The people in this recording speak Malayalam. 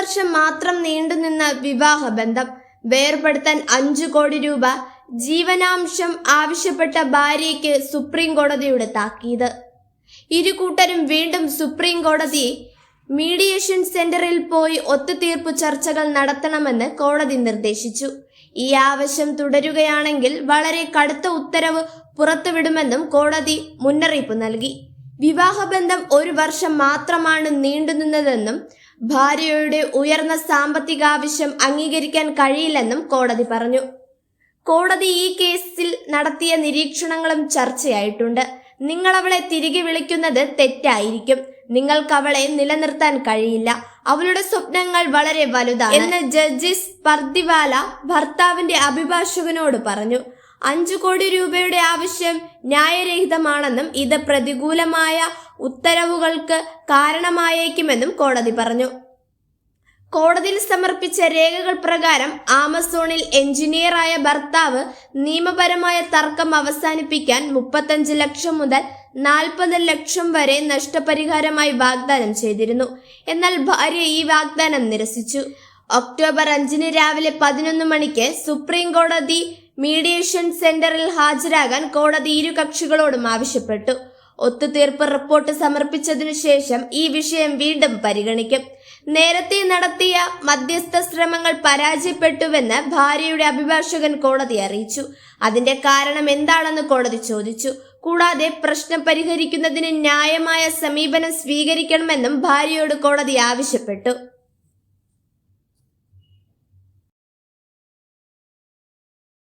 വർഷം മാത്രം നീണ്ടുനിന്ന വിവാഹബന്ധം വേർപെടുത്താൻ അഞ്ചു കോടി രൂപ ജീവനാംശം ആവശ്യപ്പെട്ട ഭാര്യയ്ക്ക് സുപ്രീം കോടതിയുടെ താക്കീത്. ഇരുകൂട്ടരും വീണ്ടും സുപ്രീം കോടതി മീഡിയേഷൻ സെന്ററിൽ പോയി ഒത്തുതീർപ്പ് ചർച്ചകൾ നടത്തണമെന്ന് കോടതി നിർദ്ദേശിച്ചു. ഈ ആവശ്യം തുടരുകയാണെങ്കിൽ വളരെ കടുത്ത ഉത്തരവ് പുറത്തുവിടുമെന്നും കോടതി മുന്നറിയിപ്പ് നൽകി. വിവാഹബന്ധം ഒരു വർഷം മാത്രമാണ് നീണ്ടുനിന്നതെന്നും ഭാര്യയുടെ ഉയർന്ന സാമ്പത്തിക ആവശ്യം അംഗീകരിക്കാൻ കഴിയില്ലെന്നും കോടതി പറഞ്ഞു. കോടതി ഈ കേസിൽ നടത്തിയ നിരീക്ഷണങ്ങളും ചർച്ചയായിട്ടുണ്ട്. നിങ്ങൾ അവളെ തിരികെ വിളിക്കുന്നത് തെറ്റായിരിക്കും. നിങ്ങൾക്ക് അവളെ നിലനിർത്താൻ കഴിയില്ല. അവളുടെ സ്വപ്നങ്ങൾ വളരെ വലുതാണ്. എന്ന് ജഡ്ജിസ് പർദിവാല ഭർത്താവിന്റെ അഭിഭാഷകനോട് പറഞ്ഞു. അഞ്ചു കോടി രൂപയുടെ ആവശ്യം ന്യായരഹിതമാണെന്നും ഇത് പ്രതികൂലമായ ഉത്തരവുകൾക്ക് കാരണമായേക്കുമെന്നും കോടതി പറഞ്ഞു. കോടതിയിൽ സമർപ്പിച്ച രേഖകൾ പ്രകാരം ആമസോണിൽ എഞ്ചിനീയറായ ഭർത്താവ് നിയമപരമായ തർക്കം അവസാനിപ്പിക്കാൻ മുപ്പത്തഞ്ച് ലക്ഷം മുതൽ നാൽപ്പത് ലക്ഷം വരെ നഷ്ടപരിഹാരമായി വാഗ്ദാനം ചെയ്തിരുന്നു. എന്നാൽ ഭാര്യ ഈ വാഗ്ദാനം നിരസിച്ചു. ഒക്ടോബർ അഞ്ചിന് രാവിലെ പതിനൊന്ന് മണിക്ക് സുപ്രീം കോടതി മീഡിയേഷൻ സെന്ററിൽ ഹാജരാകാൻ കോടതി ഇരു കക്ഷികളോടും ആവശ്യപ്പെട്ടു. ഒത്തുതീർപ്പ് റിപ്പോർട്ട് സമർപ്പിച്ചതിനു ശേഷം ഈ വിഷയം വീണ്ടും പരിഗണിക്കും. നേരത്തെ നടത്തിയ മധ്യസ്ഥ ശ്രമങ്ങൾ പരാജയപ്പെട്ടുവെന്ന് ഭാര്യയുടെ അഭിഭാഷകൻ കോടതി അറിയിച്ചു. അതിന്റെ കാരണം എന്താണെന്ന് കോടതി ചോദിച്ചു. കൂടാതെ പ്രശ്നം പരിഹരിക്കുന്നതിന് ന്യായമായ സമീപനം സ്വീകരിക്കണമെന്നും ഭാര്യയോട് കോടതി ആവശ്യപ്പെട്ടു.